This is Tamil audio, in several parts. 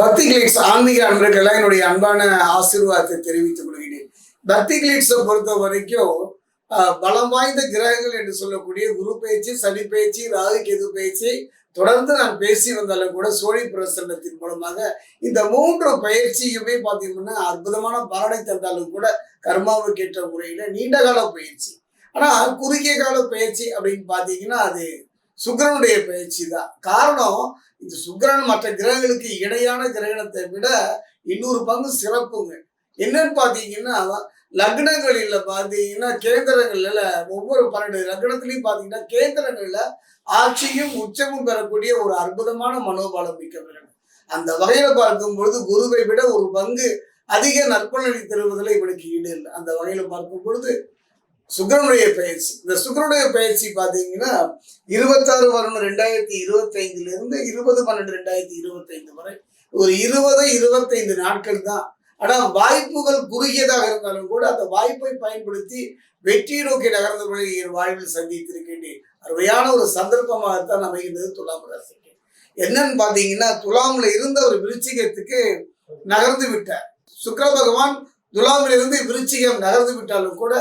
பக்தி கிளிட்ஸ் ஆன்மீக அன்பர்களெல்லாம் என்னுடைய அன்பான ஆசீர்வாதத்தை தெரிவித்துக் கொள்கிறேன். பக்தி கிளிட்ஸை பொறுத்த வரைக்கும் பலம் வாய்ந்த கிரகங்கள் என்று சொல்லக்கூடிய குரு பேச்சு சனி பேச்சு ராகு கேது பேச்சு தொடர்ந்து நான் பேசி வந்தாலும் கூட சோழி பிரசன்னத்தின் மூலமாக இந்த மூன்று பயிற்சியுமே பார்த்தீங்கன்னா அற்புதமான பலனை தந்தாலும் கூட கர்மாவுக்கு ஏற்ற முறையில நீண்ட கால பயிற்சி. ஆனால் குறுகிய கால பயிற்சி அப்படின்னு பார்த்தீங்கன்னா அது சுக்கிரனுடைய பயிற்சி தான் காரணம் இந்த சுக்கிரன் மற்ற கிரகங்களுக்கு இணையான கிரகணத்தை விட இன்னொரு பங்கு சிறப்புங்க. என்னன்னு பார்த்தீங்கன்னா லக்னங்களில் பார்த்தீங்கன்னா கேந்திரங்கள்ல ஒவ்வொரு பன்னெண்டு லக்னத்திலையும் பார்த்தீங்கன்னா கேந்திரங்கள்ல ஆட்சியும் உச்சமும் பெறக்கூடிய ஒரு அற்புதமான மனோபாலம் மிக்கவர்கள். அந்த வகையில பார்க்கும் பொழுது குருவை விட ஒரு பங்கு அதிக நற்பலனை தருவதில் இவனுக்கு ஈடு இல்லை. அந்த வகையில பார்க்கும் பொழுது சுக்கரனுடைய பயிற்சி. இந்த சுக்கரனுடைய பயிற்சி பார்த்தீங்கன்னா இருபத்தாறு வருடம் ரெண்டாயிரத்தி இருபத்தி இருந்து இருபது பன்னெண்டு ரெண்டாயிரத்தி இருபத்தைந்து வரை. ஒரு இருபது இருபத்தைந்து நாட்கள் தான். ஆனால் வாய்ப்புகள் குறுகியதாக இருந்தாலும் கூட அந்த வாய்ப்பை பயன்படுத்தி வெற்றி நோக்கி நகர்ந்தவர்களை என் வாழ்வில் சந்தித்திருக்கின்றேன். அருமையான ஒரு சந்தர்ப்பமாகத்தான் அமைகின்றது துலாம் ராசிக்கு. என்னன்னு பார்த்தீங்கன்னா துலாமில் இருந்த ஒரு விருச்சிகத்துக்கு நகர்ந்து விட்டார். சுக்கர பகவான் துலாமிலிருந்து விருச்சிகம் நகர்ந்து விட்டாலும் கூட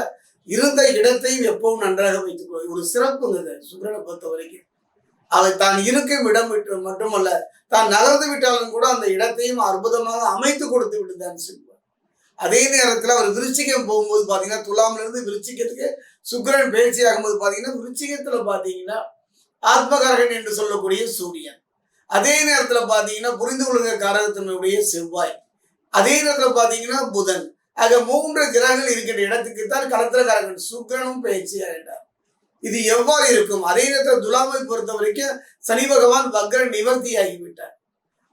இருந்த இடத்தையும் எப்பவும் நன்றாக வைத்துக் கொள்ள ஒரு சிறப்புங்க சுக்கரனை சுக்கிரனை பொறுத்த வரைக்கும். அதை தான் இருக்கும் இடம் விட்டு மட்டுமல்ல தான் நகர்ந்து விட்டாலும் கூட அந்த இடத்தையும் அற்புதமாக அமைத்து கொடுத்து விட்டுதான் சொல்லுவார் அதே நேரத்தில் அவர் விருச்சிகம் போகும்போது பார்த்தீங்கன்னா துலாமிலிருந்து விருச்சிகத்துக்கு சுக்கிரன் பயிற்சி ஆகும்போது பார்த்தீங்கன்னா விருச்சிகத்தில் பார்த்தீங்கன்னா ஆத்மகாரகன் என்று சொல்லக்கூடிய சூரியன். அதே நேரத்தில் பார்த்தீங்கன்னா புரிந்து கொள்கிற காரகத்தினுடைய செவ்வாய். அதே நேரத்தில் பார்த்தீங்கன்னா புதன். ஆக மூன்று கிரகங்கள் இருக்கின்ற இடத்துக்கு தான் களத்திரக்காரகன் சுக்கரனும் பயிற்சி ஆகிட்டார் இது எவ்வாறு இருக்கும்? அதே நேரத்தில் துலாமை பொறுத்த வரைக்கும் சனி பகவான் வக்ர நிவர்த்தி ஆகிவிட்டார்.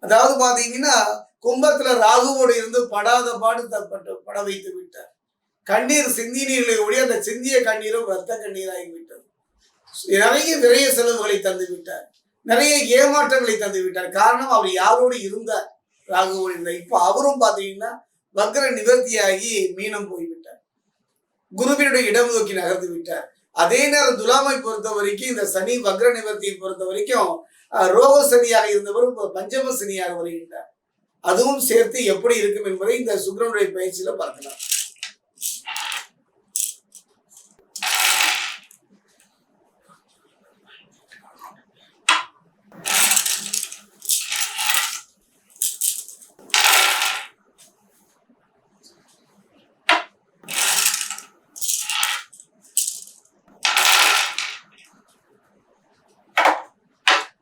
அதாவது பாத்தீங்கன்னா கும்பத்துல ராகுவோடு இருந்து படாத பாடு தப்பட்டு பட வைத்து விட்டார். கண்ணீர் சிந்தி நீர்களை அந்த சிந்திய கண்ணீரும் ரத்த கண்ணீராகிவிட்டது நிறைய விரைய செலவுகளை தந்து விட்டார். நிறைய ஏமாற்றங்களை தந்து விட்டார். காரணம் அவர் யாரோடு இருந்தார்? ராகுவோடு இருந்தார். இப்போ அவரும் பாத்தீங்கன்னா வக்ர நிவர்த்தியாகி மீனம் போய்விட்டார். குருவினுடைய இடம் நோக்கி நகர்ந்து விட்டார். அதே நேரம் துலாமை பொறுத்த வரைக்கும் இந்த சனி வக்ர நிவர்த்தியை பொறுத்த வரைக்கும் ரோக சனியாக இருந்தவரும் பஞ்சம சனியாக வருகின்றார். அதுவும் சேர்த்து எப்படி இருக்கும் என்பதை இந்த சுக்ரனுடைய பயிற்சியில பார்க்கலாம்.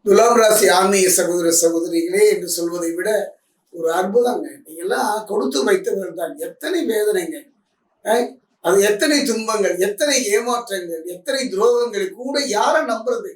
துலாம் ராசி ஆன்மீக சகோதர சகோதரிகளே என்று சொல்வதை விட ஒரு அற்புதங்க. நீங்கெல்லாம் கொடுத்து வைத்தவர்கள் தான். எத்தனை வேதனைங்க அது எத்தனை துன்பங்கள் எத்தனை ஏமாற்றங்கள் எத்தனை துரோகங்கள் கூட யாரை நம்புறது?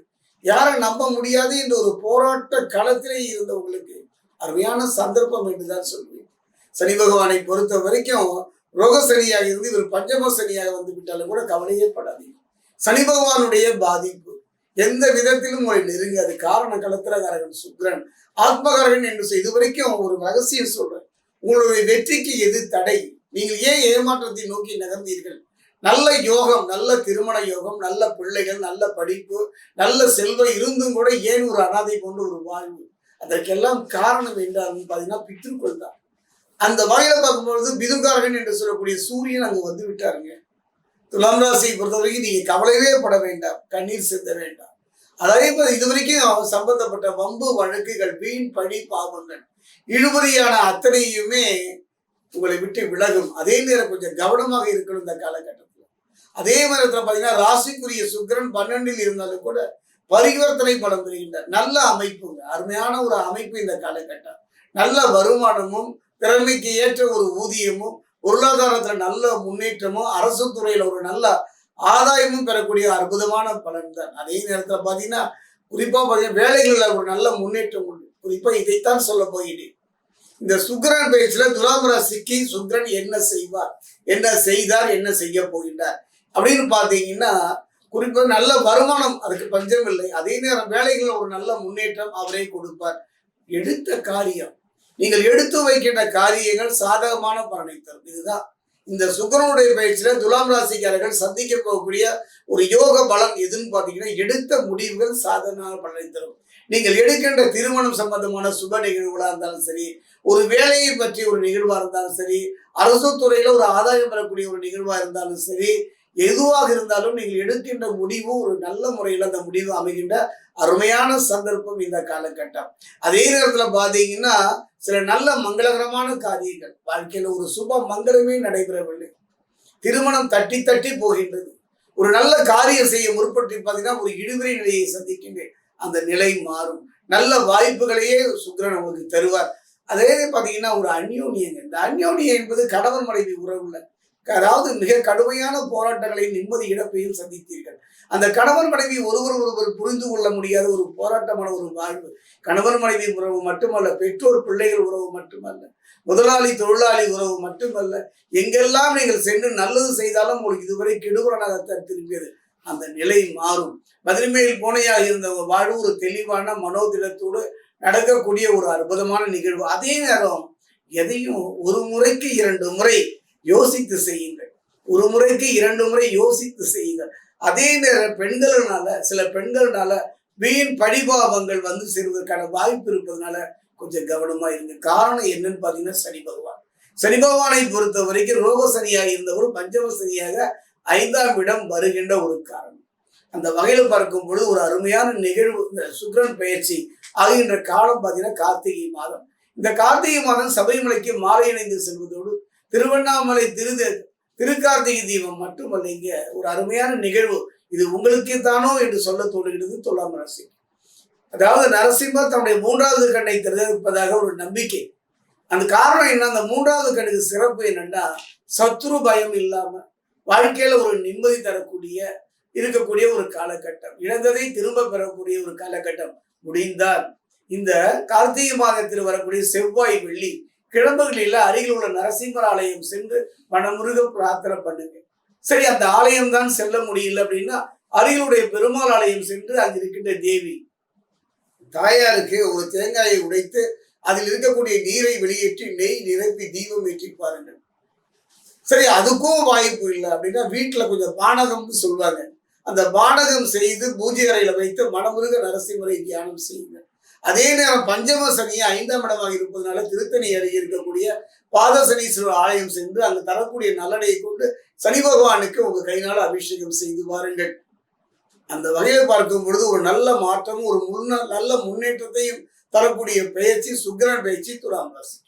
யாரை நம்ப முடியாது என்ற ஒரு போராட்ட களத்திலே இருந்தவங்களுக்கு அருமையான சந்தர்ப்பம் என்றுதான் சொல்வேன். சனி பகவானை பொறுத்த வரைக்கும் ரோக சனியாக இருந்து இவர் பஞ்சம சனியாக வந்து விட்டாலும் கூட கவலையே படாதீங்க சனி பகவானுடைய பாதிப்பு. எந்த விதத்திலும் உங்களை நெருங்காது. காரண கலத்திரகாரகன் சுக்ரன் ஆத்மகாரகன் என்று சொல்~ இதுவரைக்கும் ஒரு ரகசியம் சொல்றேன். உங்களுடைய வெற்றிக்கு எது தடை? நீங்கள் ஏன் ஏமாற்றத்தை நோக்கி நகர்ந்தீர்கள்? நல்ல யோகம் நல்ல திருமண யோகம் நல்ல பிள்ளைகள் நல்ல படிப்பு நல்ல செல்வம் இருந்தும் கூட ஏன் ஒரு அனாதை கொண்டு ஒரு வாழ்வு? அதற்கெல்லாம் காரணம் என்றால் பார்த்தீங்கன்னா பித்திருக்குள் தான். அந்த வகையில பார்க்கும்பொழுது பிதுகாரகன் என்று சொல்லக்கூடிய சூரியன் அங்கு வந்து விட்டாருங்க. துலாம் ராசியை பொறுத்த வரைக்கும் நீங்க கவலையே பட வேண்டாம். கண்ணீர் சிந்த வேண்டாம். அதே போல இதுவரைக்கும் சம்பந்தப்பட்ட வம்பு வழக்குகள் வீண் பழி பாவங்கள் இழுபறியான அத்தனையுமே உங்களை விட்டு விலகும். அதே நேரம் கொஞ்சம் கவனமாக இருக்கணும் இந்த காலகட்டத்தில். அதே நேரத்தில் பார்த்தீங்கன்னா ராசிக்குரிய சுக்கிரன் பன்னெண்டில் இருந்தாலும் கூட பரிவர்த்தனை பலம் பெறுகின்றார். நல்ல அமைப்புங்க. அருமையான ஒரு அமைப்பு இந்த காலகட்டம். நல்ல வருமானமும் திறமைக்கு ஏற்ற ஒரு ஊதியமும் பொருளாதாரத்துல நல்ல முன்னேற்றமும் அரசு துறையில ஒரு நல்ல ஆதாயமும் பெறக்கூடிய அற்புதமான பலன் தான். அதே நேரத்துல பாத்தீங்கன்னா குறிப்பா பாத்தீங்கன்னா வேலைகள்ல ஒரு நல்ல முன்னேற்றம் உண்டு. குறிப்பா இதைத்தான் சொல்ல போகிறேன். இந்த சுக்ரன் பயிற்சியில துலாம் ராசிக்கு சுக்கிரன் என்ன செய்வார்? என்ன செய்தார்? என்ன செய்ய போகின்றார்? அப்படின்னு பாத்தீங்கன்னா குறிப்பா நல்ல வருமானம் அதுக்கு பஞ்சம் இல்லை. அதே நேரம் வேலைகளில் ஒரு நல்ல முன்னேற்றம் அவரே கொடுப்பார். எடுத்த காரியம். நீங்கள் எடுத்து வைக்கின்ற காரியங்கள் சாதகமான பலனை தரும். இதுதான் இந்த சுக்கரனுடைய பயிற்சியில துலாம் ராசிக்காரர்கள் சந்திக்க போகக்கூடிய ஒரு யோக பலன் எதுன்னு பார்த்தீங்கன்னா எடுத்த முடிவுகள் சாதகமான பலனை தரும். நீங்கள் எடுக்கின்ற திருமணம் சம்பந்தமான சுப நிகழ்வுகளா இருந்தாலும் சரி ஒரு வேலையை பற்றி ஒரு நிகழ்வா இருந்தாலும் சரி அரசு துறையில ஒரு ஆதாயம் பெறக்கூடிய ஒரு நிகழ்வா இருந்தாலும் சரி எதுவாக இருந்தாலும் நீங்கள் எடுக்கின்ற முடிவு ஒரு நல்ல முறையில் அந்த முடிவு அமைகின்ற அருமையான சந்தர்ப்பம் இந்த காலகட்டம். அதே நேரத்துல பாத்தீங்கன்னா சில நல்ல மங்களகரமான காரியங்கள். வாழ்க்கையில ஒரு சுப மங்களமே நடைபெறவில்லை. திருமணம் தட்டி தட்டி போகின்றது. ஒரு நல்ல காரியம் செய்ய முற்பட்டு பார்த்தீங்கன்னா ஒரு இழுவிரை நிலையை சந்திக்கின்றேன் அந்த நிலை மாறும். நல்ல வாய்ப்புகளையே சுக்கிரன் உங்களுக்கு தருவார். அதே பார்த்தீங்கன்னா ஒரு அந்யோனியங்க இந்த அந்யோனியம் என்பது கணவன் மனைவி உறவுல அதாவது மிக கடுமையான போராட்டங்களையும் நிம்மதி இழப்பையும் சந்தித்தீர்கள். அந்த கணவன் மனைவி ஒருவர் ஒருவர் புரிந்து கொள்ள முடியாத ஒரு போராட்டமான ஒரு வாழ்வு. கணவன் மனைவி உறவு மட்டுமல்ல பெற்றோர் பிள்ளைகள் உறவு மட்டுமல்ல முதலாளி தொழிலாளி உறவு மட்டுமல்ல எங்கெல்லாம் நீங்கள் சென்று நல்லது செய்தாலும் உங்களுக்கு இதுவரை கெடுபலனாகத்தான் திரும்பியது. அந்த நிலை மாறும். பதிலுமேல் போனையாக இருந்த வாழ்வு ஒரு தெளிவான மனோதிடத்தோடு நடக்கக்கூடிய ஒரு அற்புதமான நிகழ்வு. அதே நேரம் எதையும் ஒரு முறைக்கு இரண்டு முறை யோசித்து செய்யுங்கள். ஒரு முறைக்கு இரண்டு முறை யோசித்து செய்யுங்கள். அதே நேரம் பெண்கள்னால சில பெண்கள்னால வீண் பழிபாவங்கள் வந்து சேருவதற்கான வாய்ப்பு இருப்பதனால கொஞ்சம் கவனமா இருங்க. காரணம் என்னன்னு பாத்தீங்கன்னா சனி பகவான். சனி பகவானை பொறுத்த வரைக்கும் ரோக சனியாக இருந்தவர் பஞ்சம சனியாக ஐந்தாம் இடம் வருகின்ற ஒரு காரணம். அந்த வகையில் பார்க்கும் பொழுது ஒரு அருமையான நிகழ்வு இந்த சுக்கிரன் பயிற்சி ஆகின்ற காலம் பார்த்தீங்கன்னா கார்த்திகை மாதம். இந்த கார்த்திகை மாதம் சபரிமலைக்கு மாலை இணைந்து செல்வதோடு திருவண்ணாமலை திரு திருக்கார்த்திகை தீபம் மட்டுமல்ல இங்க ஒரு அருமையான நிகழ்வு. இது உங்களுக்கே தானோ என்று சொல்ல தோன்றுகிறது துலாம் ராசி அதாவது நரசிம்மர் தன்னுடைய மூன்றாவது கண்ணை திறந்திருப்பதாக ஒரு நம்பிக்கை. அந்த காரணம் என்ன? அந்த மூன்றாவது கண்ணுக்கு சிறப்பு என்னன்னா சத்ரு பயம் இல்லாம வாழ்க்கையில ஒரு நிம்மதி தரக்கூடிய இருக்கக்கூடிய ஒரு காலகட்டம். இழந்ததை திரும்ப பெறக்கூடிய ஒரு காலகட்டம் முடிந்தால் இந்த கார்த்திகை மாதத்தில் வரக்கூடிய செவ்வாய் வெள்ளி கிழம்புகளில் அருகில் உள்ள நரசிம்மர் ஆலயம் சென்று மனமுருக பிரார்த்தனை பண்ணுங்க. சரி அந்த ஆலயம் தான் செல்ல முடியல அப்படின்னா அருகிலுடைய பெருமாள் ஆலயம் சென்று அங்கு இருக்கின்ற தேவி தாயாருக்கு ஒரு தேங்காயை உடைத்து அதில் இருக்கக்கூடிய நீரை வெளியேற்றி நெய் நிரப்பி தீபம் ஏற்றி பாருங்கள். சரி அதுக்கும் வாய்ப்பு இல்லை அப்படின்னா வீட்டுல கொஞ்சம் பானகம்னு சொல்லுவாங்க. அந்த பானகம் செய்து பூஜை அறையில வைத்து மனமுருக நரசிம்மரை தியானம் செய்யுங்க அதே நேரம் பஞ்சம சனியை ஐந்தாம் இடமாக இருப்பதனால திருத்தணி அருகே இருக்கக்கூடிய பாதசனீஸ்வரர் ஆலயம் சென்று அங்கு தரக்கூடிய நல்லடையை கொண்டு சனி பகவானுக்கு உங்க கையினால் அபிஷேகம் செய்து வாருங்கள். அந்த வகையில் பார்க்கும் பொழுது ஒரு நல்ல மாற்றமும் ஒரு முன்ன நல்ல முன்னேற்றத்தையும் தரக்கூடிய பயிற்சி சுக்கிரன் பயிற்சி துலாம் ராசி.